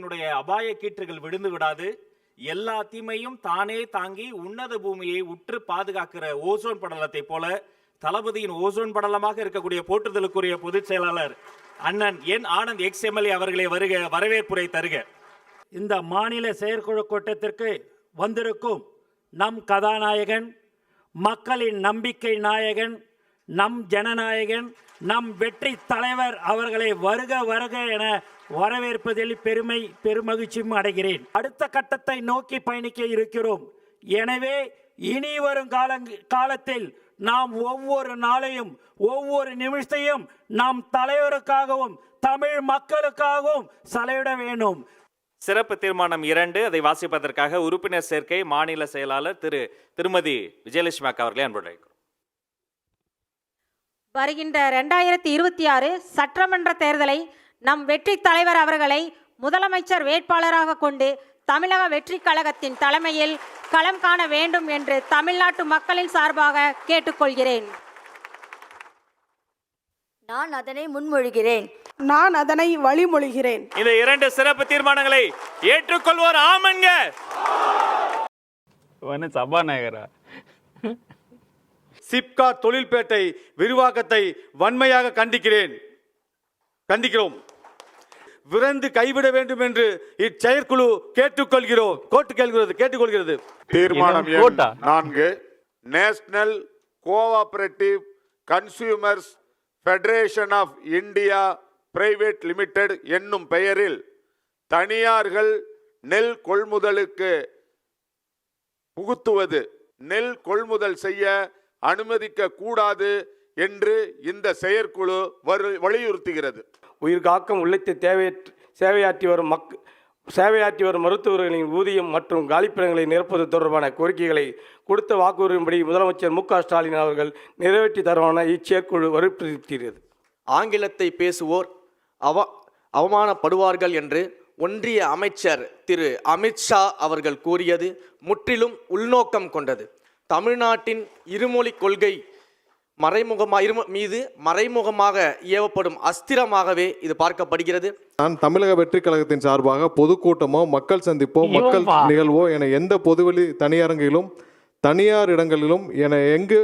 தீமையினுடைய அபாய கீற்றுகள் விழுந்து விடாது. எல்லா தீமையும் தானே தாங்கி உன்னத பூமியை உற்று பாதுகாக்கிற ஓசோன் படலத்தை போல தளபதியின் ஓசோன் படலமாக இருக்கக்கூடிய போற்றுதலுக்குரிய பொதுச் செயலாளர் அண்ணன் என் ஆனந்த் எக்ஸ் எம்எல்ஏ அவர்களை வருக வரவேற்புரை தருக. இந்த மாநில செயற்குழு கூட்டத்திற்கு வந்திருக்கும் நம் கதாநாயகன் மக்களின் நம்பிக்கை நாயகன் நம் ஜனநாயகன் நம் வெற்றி தலைவர் அவர்களை வருக வருக என வரவேற்பதில் பெருமை பெருமகிழ்ச்சியும் அடைகிறேன். அடுத்த கட்டத்தை நோக்கி பயணிக்க இருக்கிறோம். எனவே இனி வரும் கால காலத்தில் நாம் ஒவ்வொரு நாளையும் ஒவ்வொரு நிமிஷத்தையும் நம் தலைவருக்காகவும் தமிழ் மக்களுக்காகவும் செலவிட வேணும் சிறப்பு தீர்மானம் இரண்டு. அதை வாசிப்பதற்காக உறுப்பினர் சேர்க்கை மாநில செயலாளர் திரு திருமதி விஜயலட்சுமி அக்கா அவர்களை அன்புடன். வருகின்ற ரெண்டாயிரத்தி இருபத்தி ஆறு சட்டமன்ற தேர்தலை நம் வெற்றி தலைவர் அவர்களை முதலமைச்சர் வேட்பாளராக கொண்டு தமிழக வெற்றி கழகத்தின் தலைமையில் களம் காண வேண்டும் என்று தமிழ்நாட்டு மக்களின் சார்பாக கேட்டுக்கொள்கிறேன். நான் அதனை முன்மொழிகிறேன். நான் அதனை வழிமொழிகிறேன். இந்த இரண்டு சிறப்பு தீர்மானங்களை ஏற்றுக்கொள்வோர் இவனு சபாநாயகரா? சிப்கா தொழில்பேட்டை விரிவாக்கத்தை வன்மையாக கண்டிக்கிறேன். கண்டிக்கிறோம். விரைந்து கைவிட வேண்டும் என்று இச்செயற்குழு கேட்டுக்கொள்கிறோம். கோட்டு கேட்கிறது கேட்டுக்கொள்கிறது. தீர்மானம்? நான்கு. National cooperative consumers federation of India private limited என்னும் பெயரில் தனியார்கள் நெல் கொள்முதலுக்கு புகுத்துவது. நெல் கொள்முதல் செய்ய அனுமதிக்க கூடாது என்று இந்த செயற்குழு வலியுறுத்துகிறது. உயிர் காக்கும் உள்ளத்தை தேவையற்ற சேவையாற்றி வரும் மக் சேவையாற்றி வரும் மருத்துவர்களின் ஊதியம் மற்றும் காலிப்பிடங்களை நிரப்புவது தொடர்பான கோரிக்கைகளை கொடுத்த வாக்குறுதியின்படி முதலமைச்சர் மு க ஸ்டாலின் அவர்கள் நிறைவேற்றி தருவான இச்செயற்குழு வலியுறுத்துகிறது ஆங்கிலத்தை பேசுவோர் அவ அவமானப்படுவார்கள் என்று ஒன்றிய அமைச்சர் திரு அமித்ஷா அவர்கள் கூறியது முற்றிலும் உள்நோக்கம் கொண்டது. தமிழ்நாட்டின் இருமொழி கொள்கை மறைமுகமா இரும மீது மறைமுகமாக ஏவப்படும் அஸ்திரமாகவே இது பார்க்கப்படுகிறது. நான் தமிழக வெற்றி கழகத்தின் சார்பாக பொதுக்கூட்டமோ மக்கள் சந்திப்போ மக்கள். நிகழ்வோ என எந்த பொதுவெளி தனியரங்கிலும் தனியார் இடங்களிலும் என எங்கு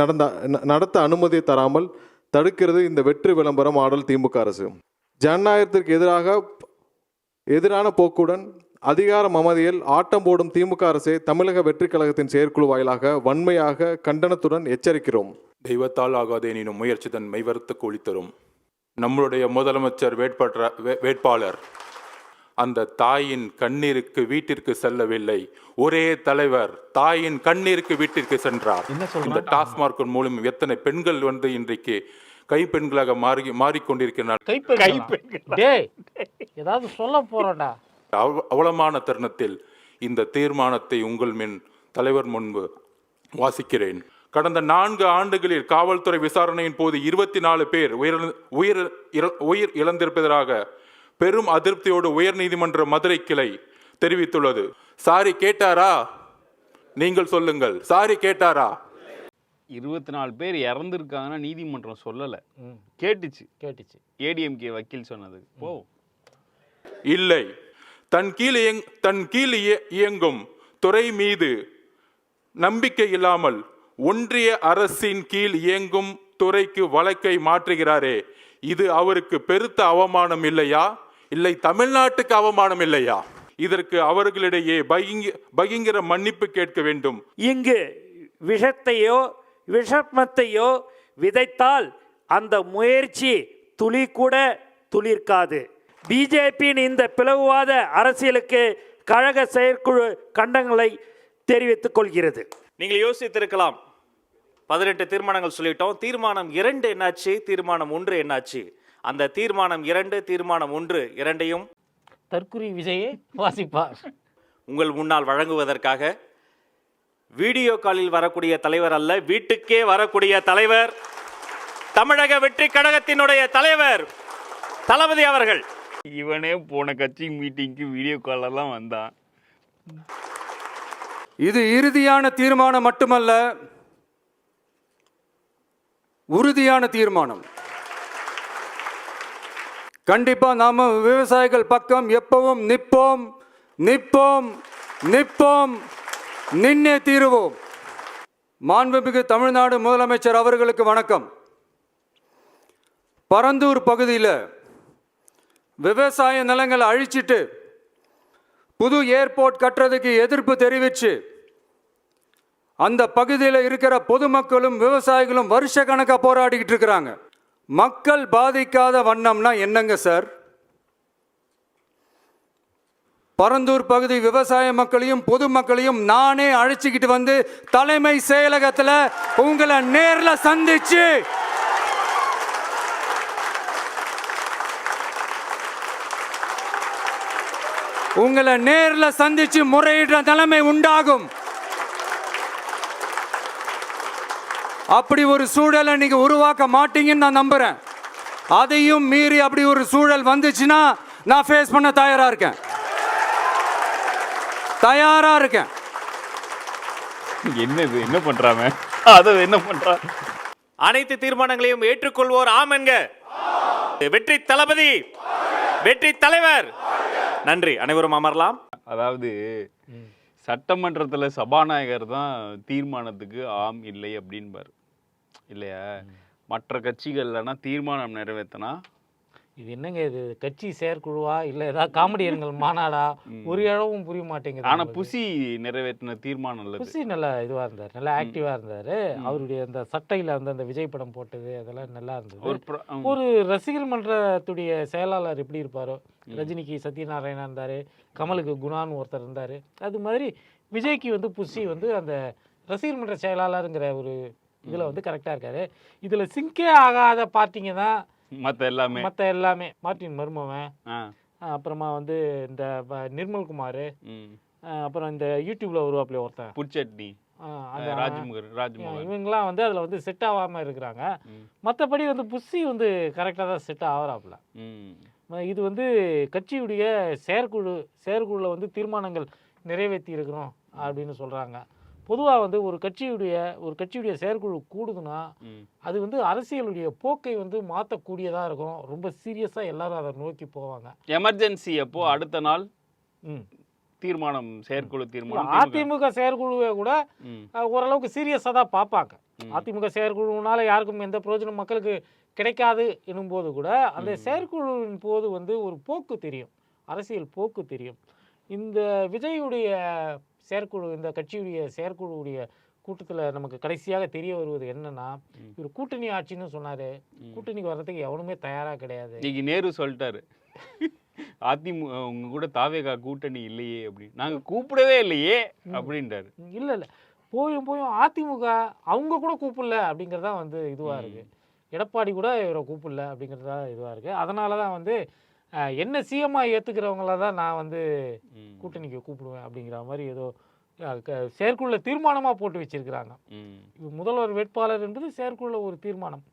நடந்த நடத்த அனுமதி தராமல் தடுக்கிறது இந்த வெற்றி விளம்பரம் ஆடல் திமுக அரசு. ஜனநாயகத்திற்கு எதிராக எதிரான போக்குடன் அதிகார மமதியில் ஆட்டம் போடும் திமுக அரசை தமிழக வெற்றி கழகத்தின் செயற்குழு வாயிலாக வன்மையாக கண்டனத்துடன் எச்சரிக்கிறோம். தெய்வத்தால் ஆகாது எனினும் முயற்சி தன் மெய்வருத்துக்கு ஒளித்தரும் நம்மளுடைய முதலமைச்சர் வேட்பாளர் வேட்பாளர் அந்த தாயின் கண்ணீருக்கு வீட்டிற்கு செல்லவில்லை. ஒரே தலைவர் தாயின் கண்ணீருக்கு வீட்டிற்கு சென்றார்? இந்த டாஸ்மார்க் மூலம் எத்தனை பெண்கள் வந்து இன்றைக்கு கைப்பெண்களாக மாறி மாறிக்கொண்டிருக்கிறார். ஏதாவது சொல்ல போறோம்டா அவ- அவலமான தருணத்தில் இந்த தீர்மானத்தை உங்கள் மின் தலைவர் முன்பு வாசிக்கிறேன். கடந்த நான்கு ஆண்டுகளில் காவல்துறை விசாரணையின் போது இருபத்தி நாலு பேர் உயிர் உயிர் உயிர் இழந்திருப்பதாக பெரும் அதிருப்தியோடு உயர்நீதிமன்ற மதுரை கிளை தெரிவித்துள்ளது. சாரி கேட்டாரா? நீங்கள் சொல்லுங்கள். சாரி கேட்டாரா? இருபத்தி நாலு பேர் இறந்துருக்காங்கன்னா நீதிமன்றம் சொல்லலை. கேட்டுச்சு. கேட்டுச்சு. ஏடிஎம்கே வக்கீல் சொன்னது. போ. இல்லை. தன் கீழ் இயங் தன் கீழ் இய- இயங்கும் துறை மீது நம்பிக்கை இல்லாமல் ஒன்றிய அரசின் கீழ் இயங்கும் துறைக்கு வழக்கை மாற்றுகிறாரே. இது அவருக்கு பெருத்த அவமானம் இல்லையா? இல்லை தமிழ்நாட்டுக்கு அவமானம் இல்லையா? இதற்கு அவர்களிடையே பகிங்க பகிங்கிற மன்னிப்பு கேட்க வேண்டும். இங்கு விஷத்தையோ விஷமத்தையோ விதைத்தால் அந்த முயற்சி துளி கூட துளிர்க்காது. பிஜேபியின் இந்த பிளவுவாத அரசியலுக்கு கழக செயற்குழு கண்டங்களை தெரிவித்துக் கொள்கிறது. நீங்கள் யோசித்திருக்கலாம் பதினெட்டு தீர்மானங்கள் சொல்லிட்டோம். தீர்மானம் இரண்டு என்னாச்சு? தீர்மானம் ஒன்று என்னாச்சு? அந்த தீர்மானம் இரண்டு தீர்மானம் ஒன்று இரண்டையும் தற்குறி விஜயே வாசிப்பார். உங்கள் முன்னால் வழங்குவதற்காக வீடியோ காலில் வரக்கூடிய தலைவர் அல்ல வீட்டுக்கே வரக்கூடிய தலைவர் தமிழக வெற்றி கழகத்தினுடைய தலைவர் தளபதி அவர்கள். இவனே போன கட்சி மீட்டிங்க்கு வீடியோ காலெல்லாம் வந்தான். இது இறுதியான தீர்மானம் மட்டுமல்ல உறுதியான தீர்மானம். கண்டிப்பா நாம விவசாயிகள் பக்கம் எப்பவும் நிற்போம் நிற்போம் நிற்போம் நின்னே தீருவோம். மாண்புமிகு தமிழ்நாடு முதலமைச்சர் அவர்களுக்கு வணக்கம். பரந்தூர் பகுதியில் விவசாய நிலங்களை அழிச்சிட்டு புது ஏர்போர்ட் கட்டுறதுக்கு எதிர்ப்பு தெரிவித்து அந்த பகுதியில் இருக்கிற பொதுமக்களும் விவசாயிகளும் வருஷ கணக்காக போராடிக்கிட்டு இருக்கிறாங்க. மக்கள் பாதிக்காத வண்ணம்னா என்னங்க சார்? பரந்தூர் பகுதி விவசாய மக்களையும் பொதுமக்களையும் நானே அழைச்சிக்கிட்டு வந்து தலைமை செயலகத்தில் உங்களை நேரில் சந்திச்சு உங்களை நேரில் சந்திச்சு முறையிடுற நிலைமை உண்டாகும். அப்படி ஒரு சூழலை நீங்க உருவாக்க மாட்டீங்கன்னு நான் நம்புறேன். அதையும் மீறி அப்படி ஒரு சூழல் வந்துச்சுன்னா நான் ஃபேஸ் பண்ண தயாரா இருக்கேன். தயாரா இருக்கேன். என்னது என்ன பண்றாங்க அதை என்ன பண்றான்? அனைத்து தீர்மானங்களையும் ஏற்றுக்கொள்வோர் ஆம் என்க. வெற்றி தளபதி. வெற்றி தலைவர். நன்றி அனைவரும் அமரலாம். அதாவது சட்டமன்றத்துல சபாநாயகர் தான் தீர்மானத்துக்கு ஆம் இல்லை அப்படின்பாரு. இல்லையா? மற்ற கட்சிகள்லனா தீர்மானம் நிறைவேற்றினா இது என்னங்க இது? கட்சி செயற்குழுவா? இல்ல ஏதாவது காமெடியன்கள் மாநாடா? ஒரு இழவும் புரிய மாட்டேங்குது ஆனா நமக்கு. புசி நிறைவேற்றின தீர்மானம் இல்லது புசி நல்லா இதுவா இருந்தார். நல்லா ஆக்டிவா இருந்தாரு. அவருடைய அந்த சட்டையில வந்து அந்த விஜய் படம் போட்டது அதெல்லாம் நல்லா ஒரு இருந்தது ம். ஒரு ரசிகர் மன்றத்துடைய செயலாளர் எப்படி இருப்பாரோ? ரஜினிக்கு சத்யநாராயணா இருந்தாரு கமலுக்கு குணான்னு ஒருத்தர் இருந்தாரு. அது மாதிரி விஜய்க்கு வந்து புஷி வந்து அந்த ரசிகர் மன்ற செயலாளருங்கிற ஒரு இதுல வந்து கரெக்டா இருக்காரு. இதுல சிங்கே ஆகாத பார்ட்டிங்க தான் மத்த எல்லாமே. மற்ற எல்லாமே. மார்ட்டின் மருமவன் அப்புறமா வந்து இந்த நிர்மல்குமார் ம். அப்புறம் இந்த யூடியூப்ல வருவாப்ல ஒருத்தன். புட்சட்னி இவங்கெல்லாம் வந்து அதில் வந்து செட் ஆகாமல் இருக்கிறாங்க. மற்றபடி வந்து புஷி வந்து கரெக்டாக தான் செட் ஆகிறாப்புல. இது வந்து கட்சியுடைய செயற்குழு செயற்குழுவில் வந்து தீர்மானங்கள் நிறைவேற்றி இருக்கிறோம் அப்படின்னு சொல்கிறாங்க பொதுவாக வந்து ஒரு கட்சியுடைய ஒரு கட்சியுடைய செயற்குழு கூடுதுன்னா. அது வந்து அரசியலுடைய போக்கை வந்து மாற்றக்கூடியதாக இருக்கும். ரொம்ப சீரியஸாக எல்லாரும் அதை நோக்கி போவாங்க. எமர்ஜென்சி அப்போ அடுத்த நாள் தீர்மானம் செயற்குழு தீர்மானம் திமுக. அதிமுக செயற்குழுவை கூட ஓரளவுக்கு சீரியஸாக தான் பார்ப்பாங்க. அதிமுக செயற்குழுனால யாருக்கும் எந்த பிரயோஜனம் மக்களுக்கு கிடைக்காது எனும்போது கூட அந்த செயற்குழுவின் போது வந்து ஒரு போக்கு தெரியும். அரசியல் போக்கு தெரியும். இந்த விஜயுடைய செயற்குழு இந்த கட்சியுடைய செயற்குழுவுடைய கூட்டத்தில் நமக்கு கடைசியாக தெரிய வருவது என்னன்னா இவர் கூட்டணி ஆட்சின்னு சொன்னாரு. கூட்டணிக்கு வர்றதுக்கு எவனுமே தயாராக கிடையாது. இன்னைக்கு நேரு சொல்லிட்டாரு. அதிமுக உங்க கூட தாவேகா கூட்டணி இல்லையே அப்படின்னு நாங்க கூப்பிடவே இல்லையே அப்படின்றாரு. இல்லை இல்லை. போயும் போயும் அதிமுக அவங்க கூட கூப்பிடல அப்படிங்கிறது வந்து இதுவாக இருக்கு. எடப்பாடி கூட இவரை கூப்பிடல அப்படிங்கிறது தான் இதுவாக இருக்கு. அதனால தான் வந்து என்ன சிஎம்ஐ ஏற்றுக்கிறவங்கள தான் நான் வந்து. கூட்டணிக்கு கூப்பிடுவேன் அப்படிங்கிற மாதிரி ஏதோ செயற்குழுல தீர்மானமாக போட்டு வச்சிருக்கிறாங்க முதல்வர் வேட்பாளர் என்பது செயற்குழுல ஒரு தீர்மானம்.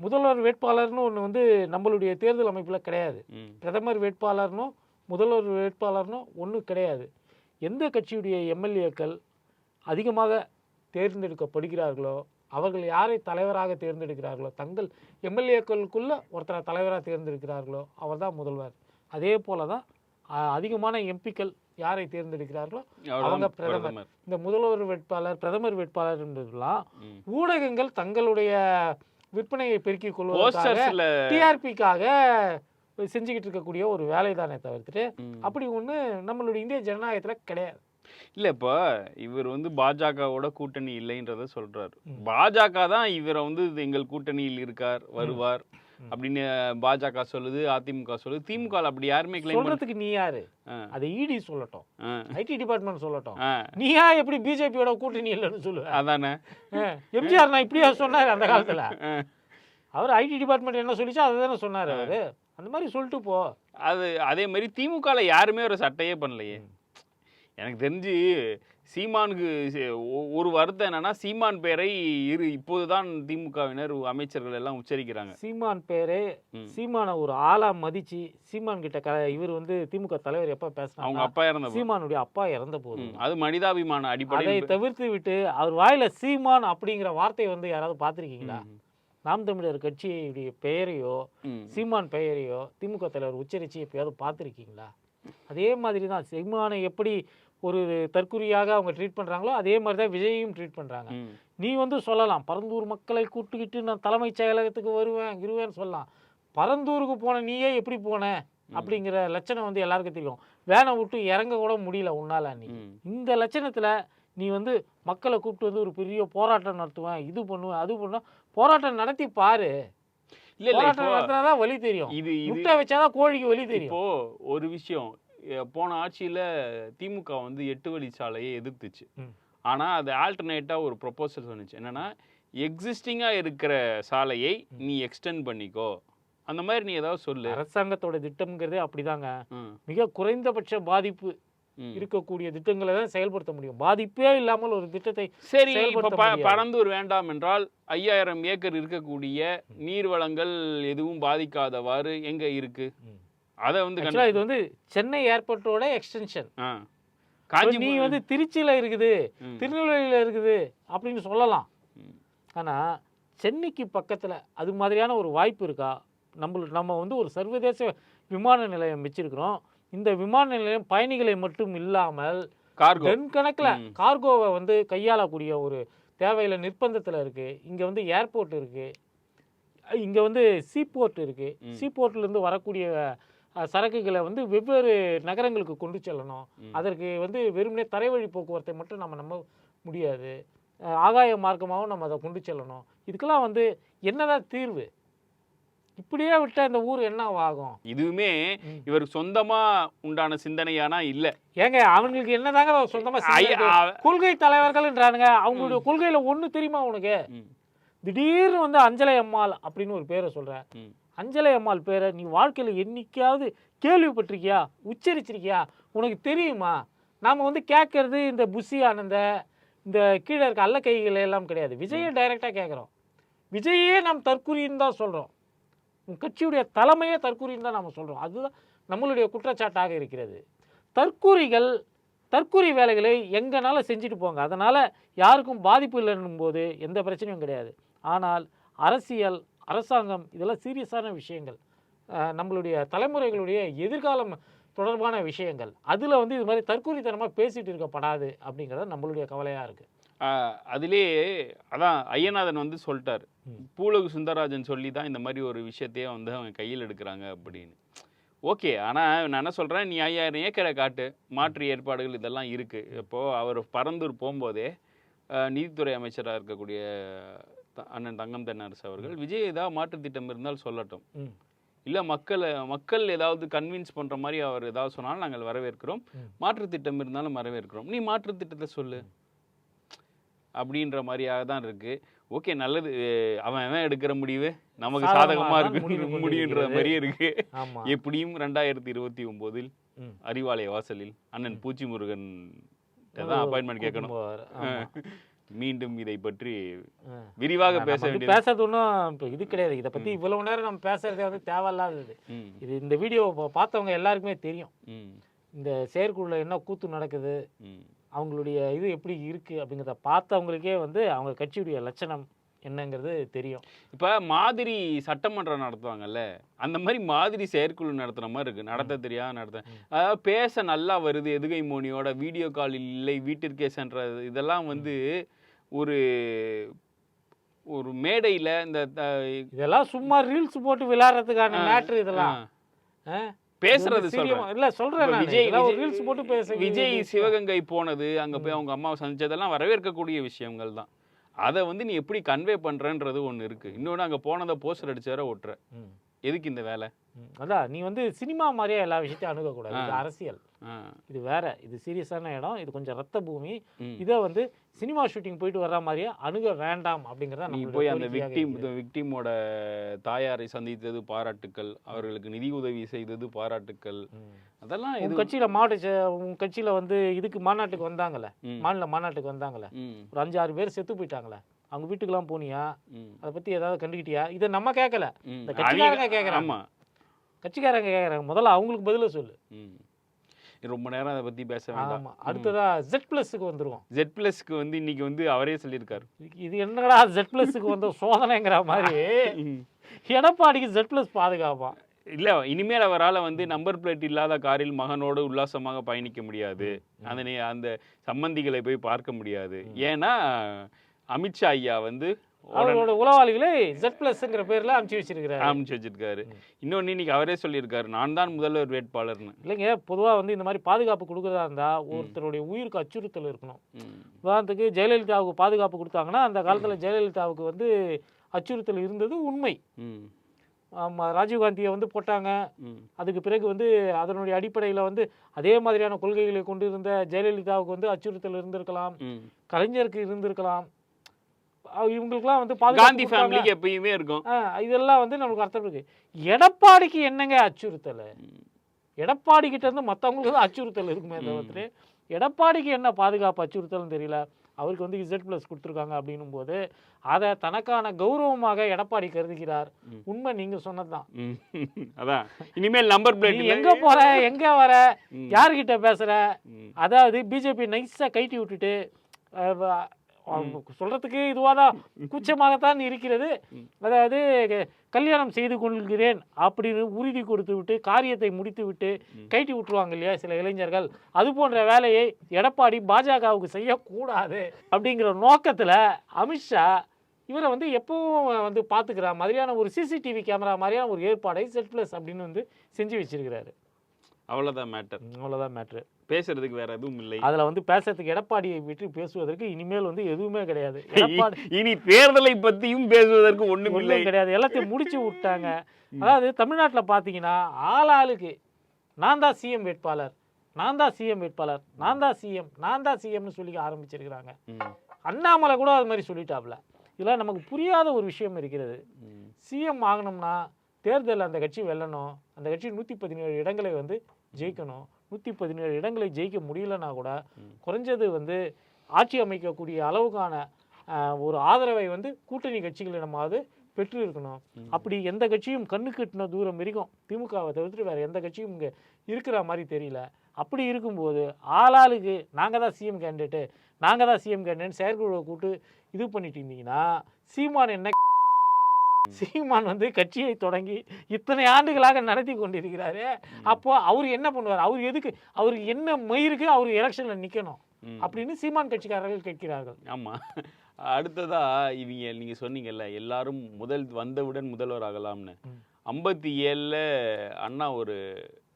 முதல்வர் வேட்பாளர்னு ஒன்று வந்து நம்மளுடைய தேர்தல் அமைப்பில் கிடையாது. பிரதமர் வேட்பாளர்னும் முதல்வர் வேட்பாளர்னும் ஒன்றும் கிடையாது எந்த கட்சியுடைய எம்எல்ஏக்கள் அதிகமாக தேர்ந்தெடுக்கப்படுகிறார்களோ அவர்கள் யாரை தலைவராக தேர்ந்தெடுக்கிறார்களோ தங்கள் எம்எல்ஏக்களுக்குள்ள ஒருத்தரை தலைவராக தேர்ந்தெடுக்கிறார்களோ அவர்தான் முதல்வர் அதே போல தான் அதிகமான எம்பிக்கள் யாரை தேர்ந்தெடுக்கிறார்களோ அவங்க பிரதமர். இந்த முதல்வர் வேட்பாளர் பிரதமர் வேட்பாளர் என்பதெல்லாம் ம். ஊடகங்கள் தங்களுடைய விற்பனையை பெருக்கிக் கொள்வதற்காக டிஆர்பிக்காக செஞ்சுக்கிட்டு இருக்கக்கூடிய ஒரு வேலை தானே தவிர்த்துட்டு. அப்படி ஒன்று நம்மளுடைய இந்திய ஜனநாயகத்துல கிடையாது இல்ல இப்ப இவர் வந்து பாஜகவோட கூட்டணி இல்லைன்றத சொல்றாரு. பாஜக தான் இவரை வந்து எங்கள் கூட்டணியில் இருக்கார் வருவார் அப்படின்னு பாஜக சொல்லுது அதிமுக சொல்லுது. திமுக அப்படி யாருமே சொல்றதுக்கு நீ யாரு. அதை இடி சொல்லட்டும். ஐடி டிபார்ட்மெண்ட் சொல்லட்டும். நீயா எப்படி பிஜேபியோட கூட்டணி இல்லைன்னு சொல்லுவ? அதானே. எம்ஜிஆர் நான் இப்படியா சொன்னாரு அந்த காலத்துல. அவர் ஐடி டிபார்ட்மெண்ட் என்ன சொல்லிச்சோ அதை தானே சொன்னாரு அவரு. அந்த மாதிரி சொல்லிட்டு போ. அது அதே மாதிரி திமுகல யாருமே ஒரு சட்டையே பண்ணலையே. எனக்கு தெரிஞ்சு சீமானுக்கு ஒரு வருத்தம் என்னன்னா சீமான் பேரை இரு இப்போதுதான் திமுகவினர் அமைச்சர்கள் எல்லாம் உச்சரிக்கிறாங்க சீமான் பேரே. சீமானை ஒரு ஆளா மதிச்சு சீமான் கிட்ட க இவர் வந்து திமுக தலைவர் எப்ப அவங்க பேசினாங்க அப்பா இறந்த. சீமானுடைய அப்பா இறந்த போது அது மனிதாபிமான அதை அடிப்படையில் தவிர்த்து விட்டு அவர் வாயில சீமான் அப்படிங்கிற வார்த்தையை வந்து யாராவது பார்த்திருக்கீங்களா. நாம் தமிழர் கட்சியுடைய பெயரையோ. சீமான் பெயரையோ திமுக தலைவர் உச்சரித்து எப்பயாவது பார்த்துருக்கீங்களா அதே மாதிரி தான் சீமானை எப்படி ஒரு தற்குறியாக அவங்க ட்ரீட் பண்ணுறாங்களோ அதே மாதிரி தான் விஜயையும் ட்ரீட் பண்ணுறாங்க. நீ வந்து சொல்லலாம் பரந்தூர் மக்களை கூட்டுக்கிட்டு நான் தலைமைச் செயலகத்துக்கு வருவேன் இருவேன்னு சொல்லலாம். பரந்தூருக்கு போன நீயே எப்படி போன? அப்படிங்கிற லட்சணம் வந்து எல்லாருக்கும் தெரியும். வேனை விட்டு இறங்க கூட முடியல உன்னால நீ. இந்த லட்சணத்தில் நீ வந்து மக்களை கூப்பிட்டு வந்து ஒரு பெரிய போராட்டம் நடத்துவேன் இது பண்ணுவேன் அது பண்ணுவேன். போராட்டம் நடத்தி பாரு. இல்ல வழி தெரியும். இது முட்டை வச்சாதான் கோழிக்கு வழி தெரியும். இப்போ ஒரு விஷயம் போன ஆட்சியில திமுக வந்து எட்டு வழிச்சாலையை எதிர்த்துச்சு. ம். ஆனா அது ஆல்டர்னேட்டா ஒரு ப்ரொபோசல் சொன்னுச்சு. என்னன்னா எக்ஸிஸ்டிங்கா இருக்கிற சாலையை நீ எக்ஸ்டெண்ட் பண்ணிக்கோ. அந்த மாதிரி நீ ஏதாவது சொல்லு. அரசாங்கத்தோட திட்டம்ங்கிறதே அப்படிதாங்க. மிக குறைந்தபட்ச பாதிப்பு. இருக்கக்கூடிய திட்டங்களை தான் செயல்படுத்த முடியும். பாதிப்பே இல்லாமல் ஒரு திட்டத்தை சரி. பரந்தூர் வேண்டாம் என்றால் ஐயாயிரம் ஏக்கர் இருக்கக்கூடிய நீர் வளங்கள் எதுவும் பாதிக்காதவாறு எங்க இருக்கு. அதை வந்து இது வந்து சென்னை ஏர்போர்ட்டோட எக்ஸ்டென்ஷன் ஆ. நீ வந்து திருச்சியில் இருக்குது. திருநெல்வேலியில் இருக்குது அப்படின்னு சொல்லலாம். ஆனால் சென்னைக்கு பக்கத்தில் அது மாதிரியான ஒரு வாய்ப்பு இருக்கா நம்மளுக்கு நம்ம வந்து ஒரு சர்வதேச விமான நிலையம் வச்சிருக்கிறோம் இந்த விமான நிலையம் பயணிகளை மட்டும் இல்லாமல் டன் கணக்கில். கார்கோவை வந்து கையாளக்கூடிய ஒரு தேவையில்ல நிர்பந்தத்தில் இருக்குது இங்கே வந்து ஏர்போர்ட் இருக்குது இங்கே வந்து சீபோர்ட் இருக்குது. சீபோர்ட்லேருந்து வரக்கூடிய சரக்குகளை வந்து வெவ்வேறு நகரங்களுக்கு கொண்டு செல்லணும். அதற்கு வந்து வெறுமனே தரைவழி போக்குவரத்தை மட்டும் நம்ம நம்ப முடியாது. ஆகாய மார்க்கமாகவும் நம்ம அதை கொண்டு செல்லணும். இதுக்கெல்லாம் வந்து என்னதான் தீர்வு? இப்படியே விட்டால் இந்த ஊர் என்ன ஆகும் இதுவுமே. இவர் சொந்தமா உண்டான சிந்தனையானா இல்ல. ஏங்க அவங்களுக்கு என்னதாங்க சொந்தமா கொள்கை தலைவர்கள்ன்றானுங்க. அவங்களுடைய கொள்கையில ஒண்ணு தெரியுமா உனக்கு. திடீர்னு வந்து அஞ்சலை அம்மாள் அப்படின்னு ஒரு பேரை சொல்ற ம். அஞ்சலை அம்மாள் பேரை நீ வாழ்க்கையில என்னைக்காவது கேள்விப்பட்டிருக்கியா? உச்சரிச்சிருக்கியா? உனக்கு தெரியுமா? நாம வந்து கேட்கறது இந்த புஷி ஆனந்த இந்த கீழே இருக்க அல்ல கைகள் எல்லாம் கிடையாது. விஜயை டைரக்டா கேட்குறோம். விஜயே நாம் தற்குறின்னு தான் சொல்றோம். உன் கட்சியுடைய தலைமையே தற்குறின்னு தான் நம்ம சொல்றோம். அதுதான் நம்மளுடைய குற்றச்சாட்டாக இருக்கிறது. தற்குறிகள் தற்குறி வேலைகளை எங்கனால செஞ்சுட்டு போங்க. அதனால் யாருக்கும் பாதிப்பு இல்லைன்னும் போது எந்த பிரச்சனையும் கிடையாது. ஆனால் அரசியல் அரசாங்கம் இதெல்லாம் சீரியஸான விஷயங்கள். நம்மளுடைய தலைமுறைகளுடைய எதிர்காலம் தொடர்பான விஷயங்கள். அதில் வந்து இது மாதிரி தற்குறித்தனமாக பேசிட்டு இருக்கப்படாது அப்படிங்கிறது நம்மளுடைய கவலையாக இருக்குது அதிலே அதான் ஐயநாதன் வந்து சொல்லிட்டாரு. பூலகு சுந்தரராஜன் சொல்லி தான் இந்த மாதிரி ஒரு விஷயத்தையே வந்து அவங்க கையில் எடுக்கிறாங்க அப்படின்னு. ஓகே ஆனால் நான் என்ன சொல்கிறேன் நீ ஐயாயிரம் ஏக்கரை காட்டு மாற்று ஏற்பாடுகள் இதெல்லாம் இருக்குது இப்போது அவர் பரந்தூர் போகும்போதே நீதித்துறை அமைச்சராக இருக்கக்கூடிய அண்ணன் தங்கம் தென்னரசு அவர்கள் விஜய் ஏதாவது மாற்றுத் திட்டம் இருந்தால் சொல்லட்டும். இல்லை மக்களை மக்கள் ஏதாவது கன்வின்ஸ் பண்ணுற மாதிரி அவர் ஏதாவது சொன்னாலும் நாங்கள் வரவேற்கிறோம். ம். மாற்றுத் திட்டம் இருந்தாலும் வரவேற்கிறோம். நீ மாற்றுத் திட்டத்தை சொல்லு. அப்படின்ற மாதிரியாக தான் இருக்கு. ஓகே நல்லது. அவன் அவன் எடுக்கிற முடிவு? நமக்கு சாதகமா இருக்கு. முடியுன்ற. மாதிரியே இருக்கு. எப்படியும் ரெண்டாயிரத்தி இருபத்தி ஒன்பதில். அறிவாலய வாசலில் அண்ணன் பூச்சி முருகன் தான் அப்பாயின்மெண்ட் கேட்கணும். மீண்டும் இதை பற்றி விரிவாக பேச வேண்டியது பேசுறது ஒன்றும் இப்போ இது கிடையாது. இதை பற்றி இவ்வளவு நேரம் நம்ம பேசுறதே வந்து தேவையில்லாதது. இது இந்த வீடியோ பார்த்தவங்க எல்லாருக்குமே தெரியும். இந்த செயற்குழுல என்ன கூத்து நடக்குது. அவங்களுடைய இது எப்படி இருக்குது அப்படிங்கிறத பார்த்தவங்களுக்கே வந்து அவங்க கட்சியுடைய லட்சணம் என்னங்கிறது தெரியும். இப்ப மாதிரி சட்டமன்றம் நடத்துவாங்கல்ல அந்த மாதிரி மாதிரி செயற்குழு நடத்துற மாதிரி இருக்கு. நடத்த தெரியாம நடத்த. அதாவது பேச நல்லா வருது எதுகை மோனியோட வீடியோ கால் இல்லை வீட்டிற்கே சென்றது இதெல்லாம் வந்து ஒரு ஒரு மேடையில இந்த இதெல்லாம் சும்மா ரீல்ஸ் போட்டு விளையாடுறதுக்கான மேட்ரு இதெல்லாம்? பேசுறது இல்ல சொல்றேன். விஜய் ரீல்ஸ் போட்டு பேச விஜய் சிவகங்கை போனது அங்க போய். அவங்க அம்மாவை சந்திச்சதெல்லாம் வரவேற்கக்கூடிய விஷயங்கள் தான். அதை வந்து நீ எப்படி கன்வே பண்றன்றது ஒண்ணு இருக்கு. இன்னொன்னு அங்க போனதை போஸ்டர் அடிச்சு வேற ஒட்டுற ம், எதுக்கு இந்த வேலை. அதான் நீ வந்து சினிமா மாதிரியே எல்லா விஷயத்தையும் அணுகக்கூடாது. இது. அரசியல். இது வேற. இது சீரியஸான இடம். இது கொஞ்சம் ரத்த பூமி. இதை வந்து சினிமா ஷூட்டிங் போயிட்டு வர்ற மாதிரியே அணுக வேண்டாம் அப்படிங்கிறத நீ போய் அந்த விக்டிம். விக்டிமோட தாயாரை சந்தித்தது பாராட்டுக்கள். அவர்களுக்கு நிதி உதவி செய்தது பாராட்டுக்கள். அதெல்லாம் இது கட்சியில மாவட்ட உன் கட்சியில வந்து இதுக்கு மாநாட்டுக்கு வந்தாங்கல்ல? மாநில மாநாட்டுக்கு வந்தாங்கல்ல? ஒரு அஞ்சு ஆறு பேர் செத்து போயிட்டாங்களே அவங்க வீட்டுக்கெல்லாம் போனியா? அதை பத்தி ஏதாவது கண்டுக்கிட்டியா? இதை நம்ம கேட்கல. இந்த கட்சிக்காரங்க. ஆமா. கட்சிக்காரங்க கேட்குறாங்க முதல்ல அவங்களுக்கு பதில சொல்லு. ரொம்ப நேரம் அதை பத்தி பேச வேண்டாம். அடுத்ததா ஜெட் பிளஸ்க்கு வந்துருவோம். ஜெட் பிளஸ்க்கு வந்து இன்னைக்கு வந்து அவரே சொல்லியிருக்காரு. இது என்னடா ஜெட் பிளஸ்க்கு வந்த சோதனைங்கிற மாதிரி. எடப்பாடிக்கு ஜெட் பிளஸ் பாதுகாப்பா? இல்ல இனிமேல் அவரால் வந்து நம்பர் பிளேட் இல்லாத காரில் மகனோடு உல்லாசமாக பயணிக்க முடியாது. அந்த நே- அந்த சம்பந்திகளை போய் பார்க்க முடியாது. ஏன்னா அமித்ஷா ஐயா வந்து அவர்களோட உளவாளிகளை ஜெட் பிளஸ்ங்கிற பேர்ல அமுச்சு வச்சிருக்கிறாரு. ஆரம்பிச்சு வச்சிருக்காரு. இன்னொன்னு இன்னைக்கு அவரே சொல்லியிருக்காரு நான் தான் முதல்வர் வேட்பாளர்னு. இல்லைங்க பொதுவா வந்து இந்த மாதிரி பாதுகாப்பு கொடுக்கறதா இருந்தா ஒருத்தருடைய உயிருக்கு அச்சுறுத்தல் இருக்கணும். உதாரணத்துக்கு ஜெயலலிதாவுக்கு பாதுகாப்பு கொடுத்தாங்கன்னா அந்த காலத்துல ஜெயலலிதாவுக்கு வந்து அச்சுறுத்தல் இருந்தது உண்மை. ராஜீவ்காந்தியை வந்து போட்டாங்க. அதுக்கு பிறகு வந்து அதனுடைய அடிப்படையில் வந்து அதே மாதிரியான கொள்கைகளை கொண்டு இருந்த ஜெயலலிதாவுக்கு வந்து அச்சுறுத்தல் இருந்திருக்கலாம். கலைஞருக்கு இருந்திருக்கலாம். இவங்களுக்கெல்லாம் வந்து காந்தி. ஃபேமிலிக்கு எப்பயுமே இருக்கும். இதெல்லாம் வந்து நமக்கு அர்த்தம் இருக்கு. எடப்பாடிக்கு என்னங்க அச்சுறுத்தல்? எடப்பாடி கிட்ட இருந்து மற்றவங்களுக்கு தான் அச்சுறுத்தல் இருக்குமே தவிர்த்து எடப்பாடிக்கு என்ன பாதுகாப்பு அச்சுறுத்தல்னு தெரியல? அவருக்கு வந்து இசட் ப்ளஸ் கொடுத்துருக்காங்க அப்படின்னும் போது அதை தனக்கான கௌரவமாக எடப்பாடி கருதுகிறார். உண்மை நீங்க சொன்னதுதான். அதான். இனிமேல் நம்பர் பிளேட் எங்க போற? எங்க வர. யார்கிட்ட பேசுற. அதாவது பிஜேபி நைஸா கைட்டி விட்டுட்டு சொல்றதுக்கு இதுவாதான். கூச்சமாகத்தான் இருக்கிறது. அதாவது க- கல்யாணம் செய்து கொள்கிறேன் அப்படின்னு உறுதி கொடுத்து விட்டு காரியத்தை முடித்து விட்டு கைட்டி விட்டுருவாங்க இல்லையா சில இளைஞர்கள்? அது போன்ற வேலையை எடப்பாடி பாஜகவுக்கு செய்யக்கூடாது அப்படிங்கிற நோக்கத்துல அமித்ஷா இவரை வந்து எப்பவும் வந்து பார்த்துக்கிற மாதிரியான ஒரு சிசிடிவி கேமரா மாதிரியான ஒரு ஏற்பாடை செட் ப்ளஸ் அப்படின்னு வந்து செஞ்சு வச்சிருக்கிறாரு. அவ்வளவுதான் மேட்டர் அவ்வளோதான் மேட்ரு பேசுறதுக்கு வேற எதுவும் இல்லை. அதுல வந்து பேசுறதுக்கு எடப்பாடியை விட்டு பேசுவதற்கு இனிமேல் வந்து எதுவுமே கிடையாது. இனி தேர்தலை பத்தியும் பேசுவதற்கு ஒண்ணும் இல்லை கிடையாது. எல்லாத்தையும் முடிச்சு விட்டாங்க. அதாவது தமிழ்நாட்டுல பாத்தீங்கன்னா ஆளாளுக்கு நான் தான் சிஎம் வேட்பாளர் நான் தான் சிஎம் வேட்பாளர் நான் தான் சிஎம் நான் தான் சிஎம்னு சொல்லி ஆரம்பிச்சிருக்கிறாங்க. அண்ணாமலை கூட அது மாதிரி சொல்லிட்டாப்ல. இதெல்லாம் நமக்கு புரியாத ஒரு விஷயம் இருக்கிறது. சிஎம் ஆகணும்னா தேர்தலில் அந்த கட்சி வெல்லணும். அந்த கட்சி நூற்றி பதினேழு இடங்களை வந்து ஜெயிக்கணும். நூற்றி பதினேழு இடங்களை ஜெயிக்க முடியலன்னா கூட குறைஞ்சது வந்து ஆட்சி அமைக்கக்கூடிய அளவுக்கான ஒரு ஆதரவை வந்து கூட்டணி கட்சிகளிடமாவது பெற்று இருக்கணும் அப்படி எந்த கட்சியும் கண்ணு கட்டின தூரம் வரைக்கும் திமுகவை தவிர்த்து வேற எந்த கட்சியும் இங்கே இருக்கிற மாதிரி தெரியல. அப்படி இருக்கும்போது ஆளாளுக்கு நாங்கள் தான் சிஎம் கேண்டிடேட்டு நாங்கள் தான் சிஎம் கேண்டிடேட் செயற்குழுவை கூட்டு இது பண்ணிட்டு இருந்தீங்கன்னா சீமான் என்ன சீமான் வந்து கட்சியை தொடங்கி இத்தனை ஆண்டுகளாக நடத்தி கொண்டிருக்கிறாரு. அப்போ அவர் என்ன பண்ணுவார்? அவர் எதுக்கு அவருக்கு என்ன மயிருக்கு அவர் எலெக்ஷன்ல நிக்கணும். அப்படின்னு சீமான் கட்சிக்காரர்கள் கேட்கிறார்கள். ஆமா. அடுத்ததா இவங்க நீங்க சொன்னீங்கல்ல எல்லாரும் முதல் வந்தவுடன் முதல்வர் ஆகலாம்னு. ஐம்பத்தி ஏழுல அண்ணா ஒரு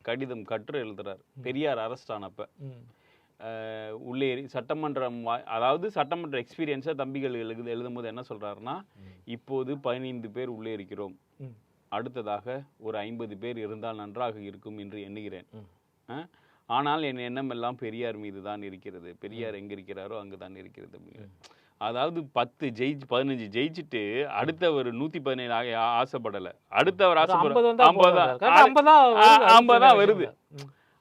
கடிதம் கட்டுரை எழுதுறார். பெரியார் அரெஸ்ட் ஆனப்ப. ம். அஹ் உள்ளே ஏறி சட்டமன்றம் அதாவது சட்டமன்ற எக்ஸ்பீரியன்ஸை தம்பிகள் எழுது எழுதும்போது என்ன சொல்றாருன்னா இப்போது பதினைந்து பேர் உள்ளே இருக்கிறோம். அடுத்ததாக ஒரு ஐம்பது பேர் இருந்தால் நன்றாக இருக்கும் என்று எண்ணுகிறேன். ஆனால் என் எண்ணம் எல்லாம் பெரியார் மீது தான் இருக்கிறது. பெரியார் எங்க இருக்கிறாரோ அங்கு தான் இருக்கிறது அதாவது பத்து ஜெயிச்சு பதினஞ்சு ஜெயிச்சுட்டு அடுத்த ஒரு நூத்தி பதினேழு ஆக- ஆசைப்படல. அடுத்தவர் ஒரு 50 வந்தா ஆசைப்பட போதும் சார். கரெக்டா 50 தான் வருது. ஐம்பது தான் வருது.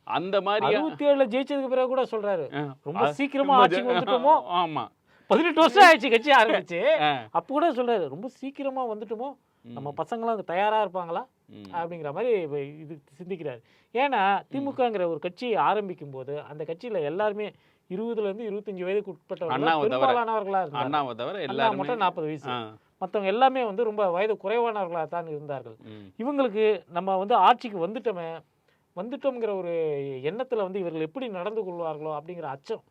அந்த மாதிரி அறுபத்தி ஏழுல ஜெயிச்சதுக்கு பிறகு கூட சொல்றாரு. ரொம்ப சீக்கிரமா ஆட்சிக்கு ஜ- வந்துட்டோமோ? ஆமா. பதினெட்டு வருஷம் ஆயிடுச்சு கட்சி ஆரம்பிச்சு. அப்போ கூட சொல்றாரு ரொம்ப சீக்கிரமா வந்துட்டோமோ? நம்ம பசங்களாம் தயாரா இருப்பாங்களா. அப்படிங்கிற மாதிரி இது சிந்திக்கிறாரு. ஏன்னா திமுகங்கிற ஒரு கட்சியை ஆரம்பிக்கும் போது அந்த கட்சியில எல்லாருமே இருபதுல இருந்து இருபத்தஞ்சு வயதுக்கு உட்பட்டவர்கள் இருந்தாங்க அண்ணாவை தவிர எல்லாருமே மட்டும் நாற்பது வயசு. மற்றவங்க எல்லாமே வந்து ரொம்ப வயது குறைவானவர்களாக தான் இருந்தார்கள். இவங்களுக்கு நம்ம வந்து ஆட்சிக்கு வந்துட்டோமே வந்துட்டோம்ங்கிற ஒரு எண்ணத்துல வந்து இவர்கள் எப்படி நடந்து கொள்வார்களோ அப்படிங்கிற அச்சம்.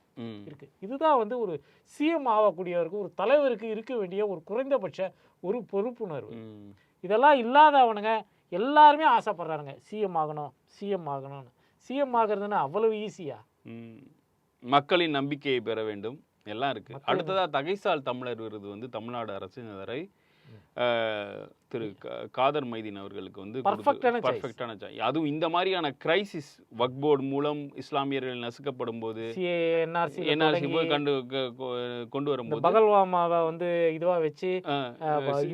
இருக்கு. இதுதான் வந்து ஒரு சிஎம் ஆகக்கூடியவருக்கு ஒரு தலைவருக்கு இருக்க வேண்டிய ஒரு குறைந்தபட்ச ஒரு பொறுப்புணர்வு. இதெல்லாம் இல்லாதவனுங்க எல்லாருமே ஆசைப்படுறானுங்க. சிஎம் ஆகணும் சிஎம் ஆகணும்னு. சிஎம் ஆகுறதுன்னா அவ்வளவு ஈஸியா. மக்களின் நம்பிக்கையை பெற வேண்டும். எல்லாம் இருக்கு. அடுத்ததா தகைசால் தமிழர் விருது வந்து தமிழ்நாடு அரசின் வரை அஹ், திரு காதர் மைதீன் அவர்களுக்கு வந்து. பர்ஃபெக்டான அதுவும் இந்த மாதிரியான கிரைசிஸ் வக் போர்டு மூலம் இஸ்லாமியர்கள் நசுக்கப்படும் போது என்ஆர்சி போய் கண்டு கொண்டு வரும்போது பகல்வாமாவை வந்து இதுவா வச்சு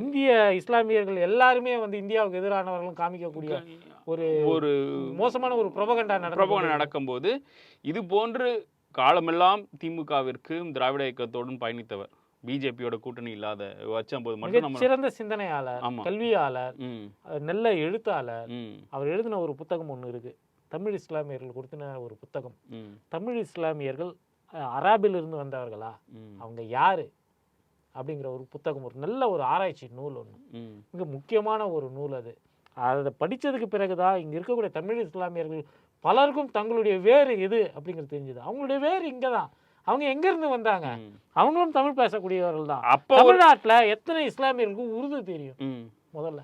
இந்திய இஸ்லாமியர்கள் எல்லாருமே வந்து இந்தியாவுக்கு எதிரானவர்களும் காமிக்கக்கூடிய ஒரு ஒரு மோசமான ஒரு புரபகண்டா பிரபகனம் நடக்கும்போது இது போன்று காலமெல்லாம் திமுகவிற்கும் திராவிட இயக்கத்தோடும் பயணித்தவர். பிஜேபியோட கூட்டணி இல்லாத வச்சம்போது மட்டும் நம்ம சிறந்த சிந்தனையாளர். கல்வியாளர் நல்ல எழுத்தாளர். அவர் எழுதின ஒரு புத்தகம் ஒன்று இருக்கு. தமிழ் இஸ்லாமியர்கள் கொடுத்தின ஒரு புத்தகம். தமிழ் இஸ்லாமியர்கள் அஹ், அராபிலிருந்து வந்தவர்களா? அவங்க யாரு? அப்படிங்கிற ஒரு புத்தகம் ஒரு நல்ல ஒரு ஆராய்ச்சி நூல் ஒன்று மிக முக்கியமான ஒரு நூல் அது. அதை படித்ததுக்கு பிறகு தான் இங்கே இருக்கக்கூடிய தமிழ் இஸ்லாமியர்கள் பலருக்கும் தங்களுடைய வேறு எது அப்படிங்கிறது தெரிஞ்சுது. அவங்களுடைய வேறு இங்கே தான் அவங்க எங்கேருந்து வந்தாங்க. அவங்களும் தமிழ் பேசக்கூடியவர்கள் தான் அப்போ தமிழ்நாட்டில் எத்தனை இஸ்லாமியர்களுக்கு உருது தெரியும் முதல்ல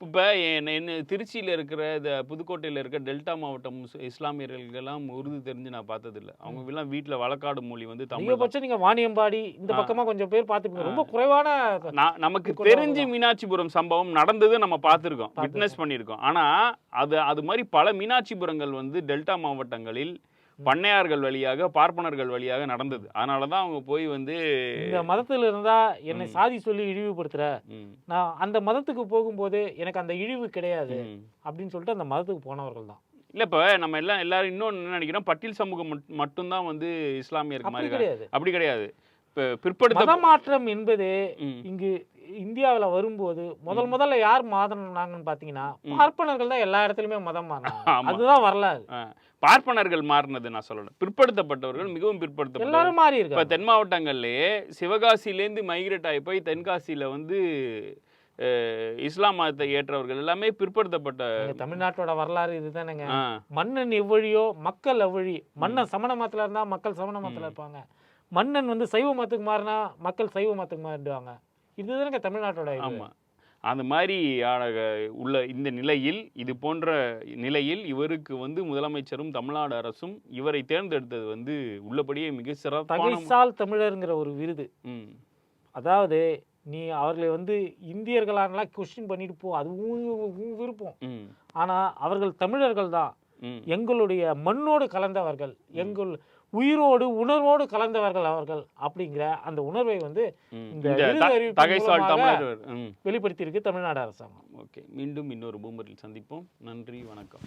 இப்போ என்ன திருச்சியில் இருக்கிற இந்த புதுக்கோட்டையில் இருக்க டெல்டா மாவட்டம் இஸ்லாமியர்களுக்கெல்லாம் உருது தெரிஞ்சு நான் பார்த்ததில்ல அவங்க எல்லாம் வீட்டில் வழக்காடு மொழி வந்து தமிழ் தான். அதிகபட்சம் நீங்க வாணியம்பாடி இந்த ஆ. பக்கமா கொஞ்சம் பேர் பார்த்துப்பீங்க. ரொம்ப குறைவான நமக்கு தெரிஞ்சு. மீனாட்சிபுரம் சம்பவம் நடந்தது நம்ம பார்த்துருக்கோம். விட்னஸ் பண்ணியிருக்கோம் ஆனா அது அது மாதிரி பல மீனாட்சிபுரங்கள் வந்து டெல்டா மாவட்டங்களில் பண்ணையார்கள் வழியாக பார்ப்பனர்கள் வழியாக நடந்தது. அதனால தான் அவங்க போய் வந்து இந்த மதத்துல இருந்தா என்னை. சாதி சொல்லி இழிவுபடுத்துற. ம், நான் அந்த மதத்துக்கு போகும்போது எனக்கு அந்த இழிவு கிடையாது. அப்படின்னு சொல்லிட்டு அந்த மதத்துக்கு போனவர்கள் தான். இல்ல இப்ப நம்ம எல்லாம் எல்லாரும் இன்னொன்னு என்ன நினைக்கிறோம்? பட்டியல் சமூகம் மட்- மட்டும்தான் வந்து இஸ்லாமியருக்கு அப்படி மாதிரி கிடையாது. அப்படி கிடையாது. இப்ப பிற்படுத்த மதமாற்றம் என்பது இங்கு இந்தியாவுல வரும்போது முதல் முதல்ல யார் மாறினாங்கன்னு பாத்தீங்கன்னா ம். பார்ப்பனர்கள் தான் எல்லா இடத்துலயுமே மதம் மாறினாங்க. அதுதான் வரலாறு. பார்ப்பனர்கள் மாறினது நான் சொல்லல பிற்படுத்தப்பட்டவர்கள் மிகவும் எல்லாரும் மாறி இப்ப இருக்காங்க தென் மாவட்டங்கள்லயே சிவகாசியிலேருந்து மைக்ரேட் ஆகி போய் தென்காசியில வந்து இஸ்லாம் மதத்தை ஏற்றவர்கள் எல்லாமே பிற்படுத்தப்பட்ட தமிழ்நாட்டோட வரலாறு இதுதானேங்க. மன்னன் எவ்வழியோ மக்கள் எவ்வழி மன்னன் சமண மதத்துல இருந்தா மக்கள் சமண மதத்துல. இருப்பாங்க. மன்னன் வந்து சைவ மதத்துக்கு மாறினா மக்கள் சைவ மதத்துக்கு மாறிடுவாங்க. இதுதானங்க தமிழ்நாட்டோட இது. ஆமா. அந்த மாதிரி உள்ள இந்த நிலையில் இது போன்ற நிலையில் இவருக்கு வந்து முதலமைச்சரும் தமிழ்நாடு அரசும் இவரை தேர்ந்தெடுத்தது வந்து உள்ளபடியே மிக சிறப்பான தமிழருங்கிற ஒரு விருது. அதாவது நீ அவர்களை வந்து இந்தியர்களானலாம் கொஸ்டின் பண்ணிட்டு போ அது உன் உன் விருப்பம். ம், ஆனா அவர்கள் தமிழர்கள் தான். எங்களுடைய மண்ணோடு கலந்தவர்கள். எங்கள் உயிரோடு உணர்வோடு கலந்தவர்கள் அவர்கள் அப்படிங்கிற அந்த உணர்வை வந்து இந்த வெளிப்படுத்தி தமிழ்நாடு அரசாங்கம். ஓகே மீண்டும் இன்னொரு பூமரில் சந்திப்போம். நன்றி வணக்கம்.